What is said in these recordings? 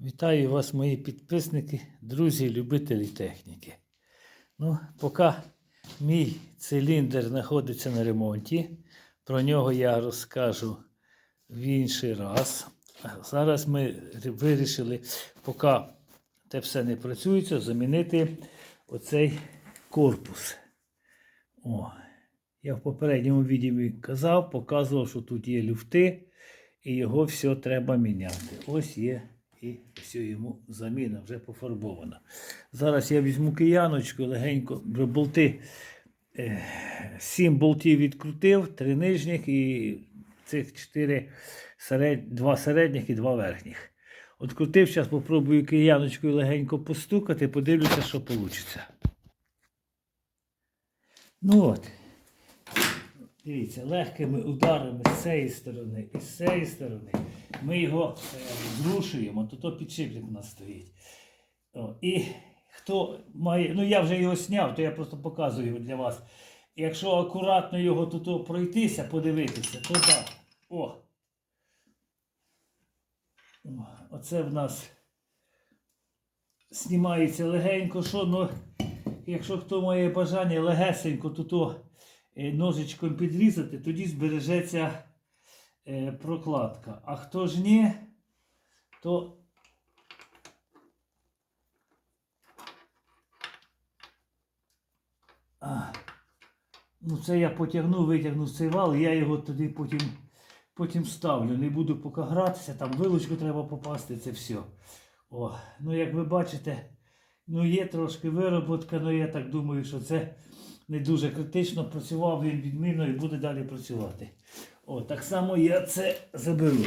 Вітаю вас, мої підписники, друзі, любителі техніки. Ну, поки мій циліндр знаходиться на ремонті, про нього я розкажу в інший раз. Зараз ми вирішили, поки те все не працюється, замінити оцей корпус. О, я в попередньому відео казав, показував, що тут є люфти, і його все треба міняти. Ось є і все йому заміна вже пофарбована. Зараз я візьму кияночку, легенько болти. е, Сім болтів відкрутив, три нижніх і цих чотири серед... два середніх і два верхніх. Открутив, зараз попробую кияночкою легенько постукати, подивлюся, що вийде. Ну от. Дивіться, легкими ударами з цієї сторони і з цієї сторони ми його е, зрушуємо, то то підшипник у нас стоїть. О, і хто має, ну я вже його зняв, то я просто показую його для вас. Якщо акуратно його тут пройтися, подивитися, то так. О. Оце в нас знімається легенько, що, ну, якщо хто має бажання легесенько тут е, ножичком підрізати, тоді збережеться е, прокладка. А хто ж ні, то ну це я потягну, витягну цей вал, я його тоді потім, потім ставлю. Не буду поки гратися, там вилучку треба попасти, це все. О, ну як ви бачите, ну є трошки вироботка, але я так думаю, що це не дуже критично. Працював він відмінно і буде далі працювати. О, так само я це заберу.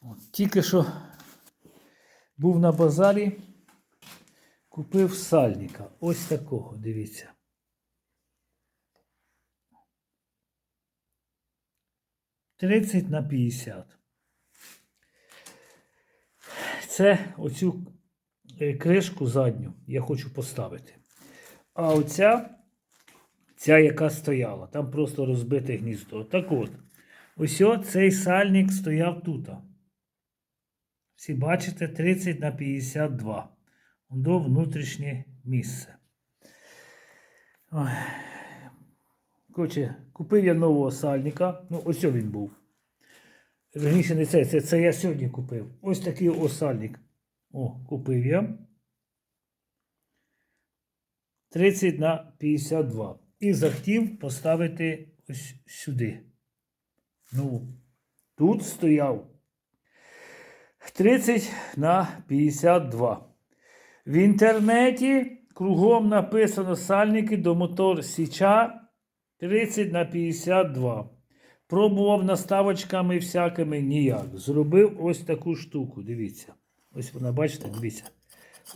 От, тільки що був на базарі, купив сальника. Ось такого, дивіться. Тридцять на 50. Це оцю е, кришку задню я хочу поставити. А оця, ця, яка стояла, там просто розбите гніздо. Так от, ось цей сальник стояв тут. Всі бачите, 30 на 52. До внутрішнє місце. Коротше, купив я нового сальника. Ну, ось він був. Верніше не це, це, це я сьогодні купив. Ось такий осальник. О, купив я. 30 на 52. І захотів поставити ось сюди. Ну, тут стояв 30 на 52. В інтернеті кругом написано сальники до мотор Січа 30 на 52. Пробував наставочками всякими ніяк. Зробив ось таку штуку. Дивіться. Ось вона, бачите, дивіться.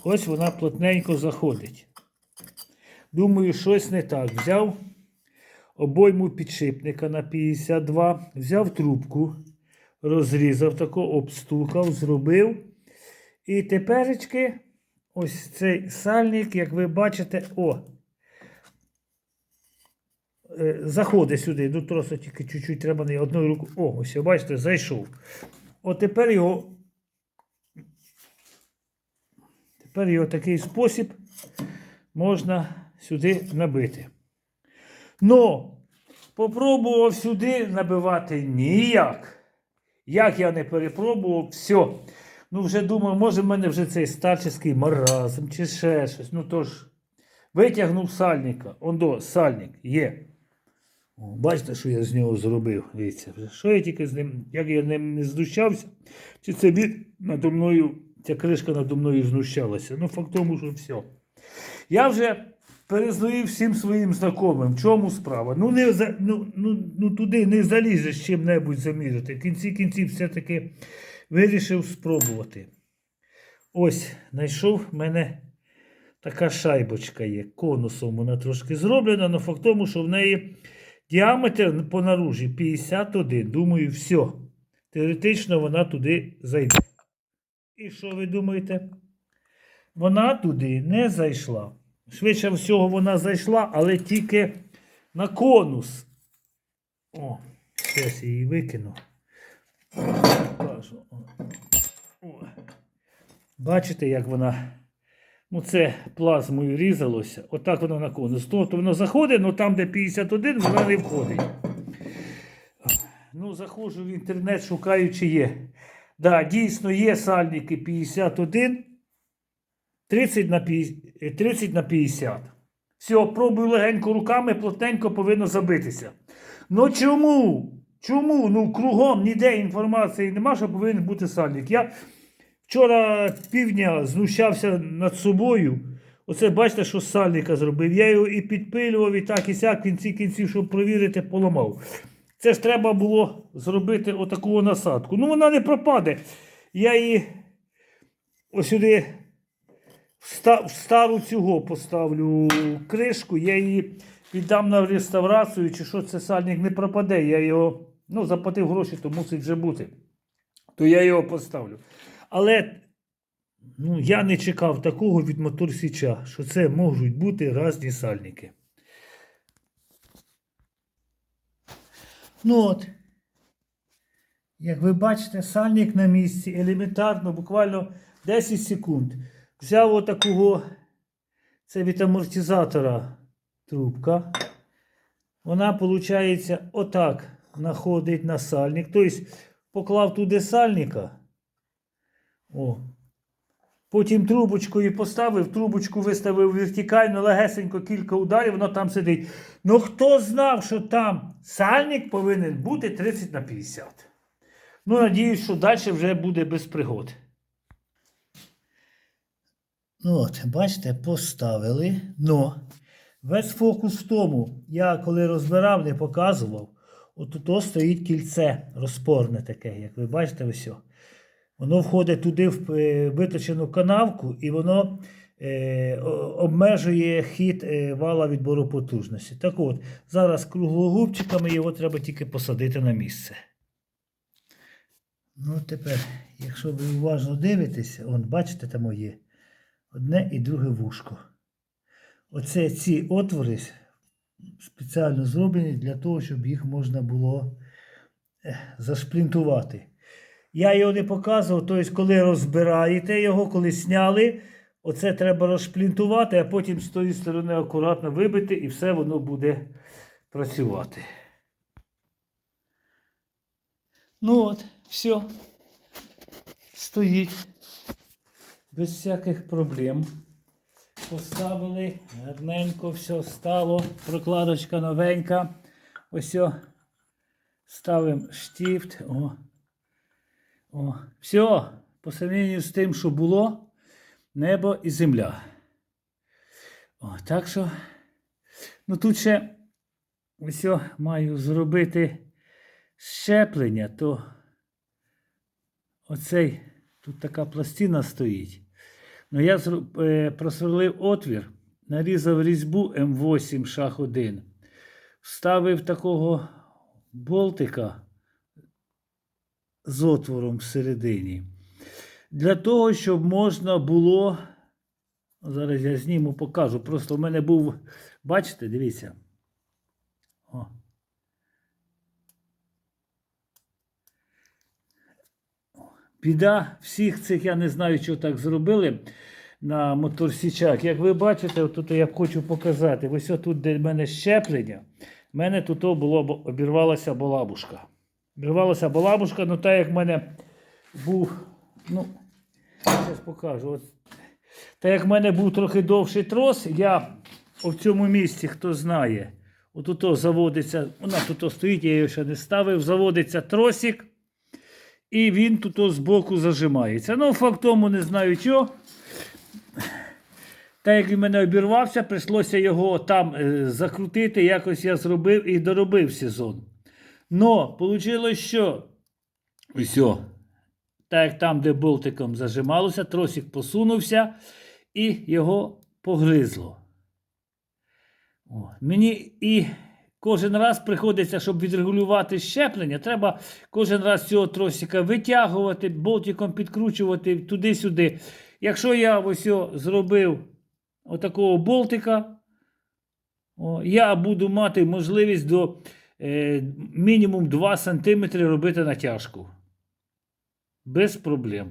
Ось вона плотненько заходить. Думаю, щось не так. Взяв обойму підшипника на 52, взяв трубку, розрізав тако, обстукав, зробив. І теперечки ось цей сальник, як ви бачите, о, заходить сюди. Ну, просто тільки чуть-чуть треба не одною рукою. О, ось, бачите, зайшов. От тепер його. Тепер його такий спосіб можна сюди набити. Но попробував сюди набивати ніяк. Як я не перепробував, все. Ну, вже думаю, може в мене вже цей старческий маразм чи ще щось. Ну тож, витягнув сальника. Ондо, сальник є. Бачите, що я з нього зробив. Дивіться, що я тільки з ним, як я ним не знущався, чи це він надо мною, ця кришка надо мною знущалася. Ну, факт тому, що все. Я вже перезвонив всім своїм знайомим. Чому справа? Ну, не, ну, ну, ну туди не залізеш чим-небудь заміряти. В кінці кінців все-таки вирішив спробувати. Ось, знайшов мене така шайбочка є. Конусом вона трошки зроблена, але факт тому, що в неї діаметр по наружі 51. Думаю, все. Теоретично вона туди зайде. І що ви думаєте? Вона туди не зайшла. Швидше всього, вона зайшла, але тільки на конус. О, зараз її викину. Бачите, як вона. Ну, це плазмою різалося. Отак воно на конус. Тобто воно заходить, але там, де 51, воно не входить. Ну, заходжу в інтернет, шукаю, чи є. Да, дійсно є сальники 51, 30 на 50. 30 на 50. Все, пробую легенько руками, плотненько повинно забитися. Ну чому? Чому? Ну, кругом ніде інформації нема, що повинен бути сальник. Я вчора півдня знущався над собою. Оце бачите, що з сальника зробив. Я його і підпилював, і так, і сяк, кінці кінців, щоб провірити, поламав. Це ж треба було зробити отаку насадку. Ну, вона не пропаде. Я її ось сюди в стару цього поставлю кришку, я її віддам на реставрацію, чи що це сальник не пропаде. Я його ну, заплатив гроші, то мусить вже бути. То я його поставлю. Але ну, я не чекав такого від моторсіча, що це можуть бути різні сальники. Ну от, як ви бачите, сальник на місці, елементарно, буквально 10 секунд. Взяв отакого, це від амортизатора трубка. Вона, виходить, отак знаходить на сальник. Тобто поклав туди сальника. О. Потім трубочкою поставив, трубочку виставив вертикально, легесенько кілька ударів, воно там сидить. Ну хто знав, що там сальник повинен бути 30 на 50. Ну, надіюсь, що далі вже буде без пригод. Ну от, бачите, поставили. Но весь фокус в тому, я коли розбирав, не показував. От тут стоїть кільце розпорне таке, як ви бачите, ось. Воно входить туди в е, виточену канавку, і воно е, обмежує хід е, вала відбору потужності. Так от, зараз круглогубчиками його треба тільки посадити на місце. Ну, тепер, якщо ви уважно дивитеся, он, бачите, там є одне і друге вушко. Оце ці отвори спеціально зроблені для того, щоб їх можна було е, зашплінтувати. Я його не показував, тобто, коли розбираєте його, коли сняли, оце треба розшплінтувати, а потім з тої сторони акуратно вибити і все воно буде працювати. Ну от, все. Стоїть. Без всяких проблем. Поставили, гарненько все стало. Прокладочка новенька. Ось. Ставимо штифт. О. О. Все. По сравненню з тим, що було, небо і земля. О, так що. Ну тут ще ось маю зробити щеплення, то оцей тут така пластина стоїть. Ну, я е, просверлив отвір, нарізав різьбу М8 шах 1, вставив такого болтика з отвором всередині. Для того, щоб можна було. Зараз я зніму, покажу. Просто в мене був, бачите, дивіться. О. Біда всіх цих, я не знаю, що так зробили на моторсічах. Як ви бачите, тут я хочу показати. Ось тут, де в мене щеплення, в мене тут було, обірвалася балабушка. Обірвалася балабушка, ну так як в мене був, ну, зараз покажу. От, так як в мене був трохи довший трос, я в цьому місці, хто знає, отут заводиться, вона тут стоїть, я її ще не ставив, заводиться тросик. І він тут збоку зажимається. Ну, факт тому не знаю чого. Так як він мене обірвався, прийшлося його там е, закрутити. Якось я зробив і доробив сезон. Но вийшло, що о, так як там, де болтиком зажималося, тросик посунувся і його погризло. О, мені і кожен раз приходиться, щоб відрегулювати щеплення, треба кожен раз цього тросика витягувати, болтиком підкручувати туди-сюди. Якщо я ось зробив отакого болтика, О, я буду мати можливість до мінімум 2 см робити натяжку. Без проблем.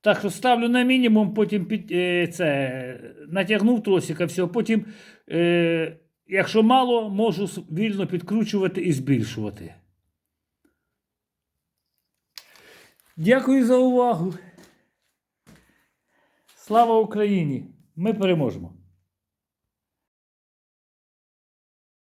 Так що ставлю на мінімум, потім під, е, це, натягнув тросика, все, потім, е, якщо мало, можу вільно підкручувати і збільшувати. Дякую за увагу. Слава Україні! Ми переможемо!